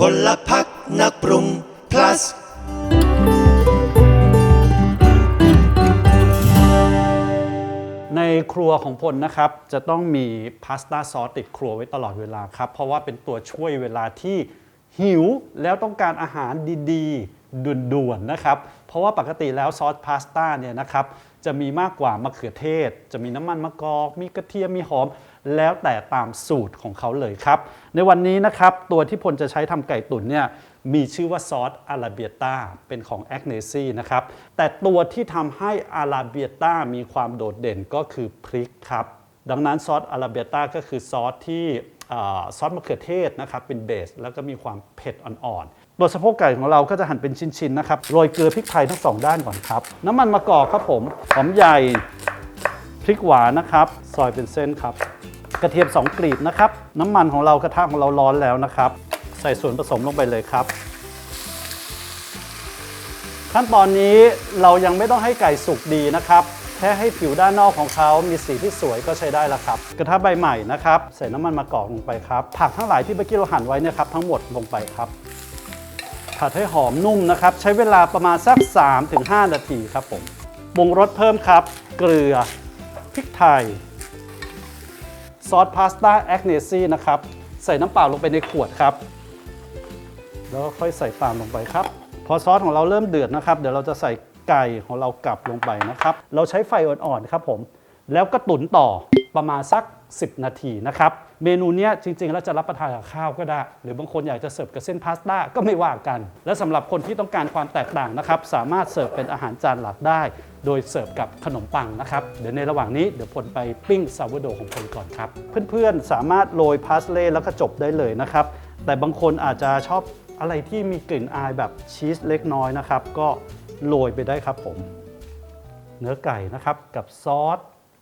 พลพักนักปรุง plus ในครัวของพลนะครับ จะต้องมีพาสต้าซอสติดครัวไว้ตลอดเวลาครับ เพราะว่าเป็นตัวช่วยเวลาที่หิวแล้วต้องการอาหารดีๆ ด่วนๆนะครับ เพราะว่าปกติแล้วซอสพาสต้าเนี่ยนะครับจะมีมากกว่ามะเขือเทศ จะมีน้ำมันมะกอกมีกระเทียมมีหอม แล้วแต่ตามสูตรของเขาเลยครับ ในวันนี้นะครับตัวที่พลจะใช้ทำไก่ตุ๋นเนี่ยมีชื่อว่าซอสอาราเบียต้าเป็นของแอคเนซี่นะครับ แต่ตัวที่ทำให้อาราเบียต้ามีความโดดเด่นก็คือพริกครับ ดังนั้นซอสอาราเบียต้าก็คือซอสที่ ซอสมะเขือเทศนะครับเป็นเบส แล้วก็มีความเผ็ดอ่อนๆตัวสะโพกไก่ของเราก็จะหั่นเป็นชิ้นๆนะครับโรยเกลือพริกไทยทั้งสองด้านก่อนครับ น้ำมันมะกอกครับผมหอมใหญ่พริกหวานนะครับซอยเป็นเส้นครับ กระเทียม2กลีบนะครับน้ำมันของเรากระทะของเราร้อนแล้วนะครับ ใส่ส่วนผสมลงไปเลยครับ ขั้นตอนนี้เรายังไม่ต้องให้ไก่สุกดีนะครับแค่ให้ผิวด้านนอกของเขามีสีที่สวยก็ใช้ได้แล้วครับ กระทะใบใหม่นะครับใส่น้ำมันมะกอกลงไปครับ ผักทั้งหลายที่เมื่อกี้เราหั่นไว้เนี่ยครับทั้งหมดลงไปครับผัดให้หอมนุ่มนะครับ ใช้เวลาประมาณสัก 3-5 นาทีครับผมปรุงรสเพิ่มครับ เกลือพริกไทย ซอสพาสต้าแอคเนซี่นะครับ ใส่น้ำเปล่าลงไปในขวดครับ แล้วค่อยใส่ตามลงไปครับ พอซอสของเราเริ่มเดือดนะครับ เดี๋ยวเราจะใส่ ไก่ของเรากลับลงไปนะครับ เราใช้ไฟอ่อนๆครับผม แล้วก็ตุ๋นต่อประมาณสัก 10 นาทีนะครับ เมนูเนี้ยจริงๆ แล้วจะรับประทานกับข้าวก็ได้ หรือบางคนอยากจะเสิร์ฟกับเส้นพาสต้าก็ไม่ว่ากัน และสำหรับคนที่ต้องการความแตกต่างนะครับ สามารถเสิร์ฟเป็นอาหารจานหลักได้ โดยเสิร์ฟกับขนมปังนะครับ เดี๋ยวในระหว่างนี้เดี๋ยวพลไปปิ้งซาวโดของพลก่อนครับ เพื่อนๆสามารถโรยพาสเล่แล้วก็จบได้เลยนะครับ แต่บางคนอาจจะชอบอะไรที่มีกลิ่นอายแบบชีสเล็กน้อยนะครับ ก็ โรยไปได้ครับผม เนื้อไก่นะครับกับซอส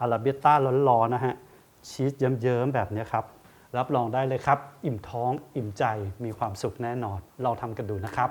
อาราเบียต้าร้อนๆนะฮะชีสเยิ้มๆแบบนี้ครับ รับรองได้เลยครับ อิ่มท้องอิ่มใจมีความสุขแน่นอน เราทำกันดูนะครับ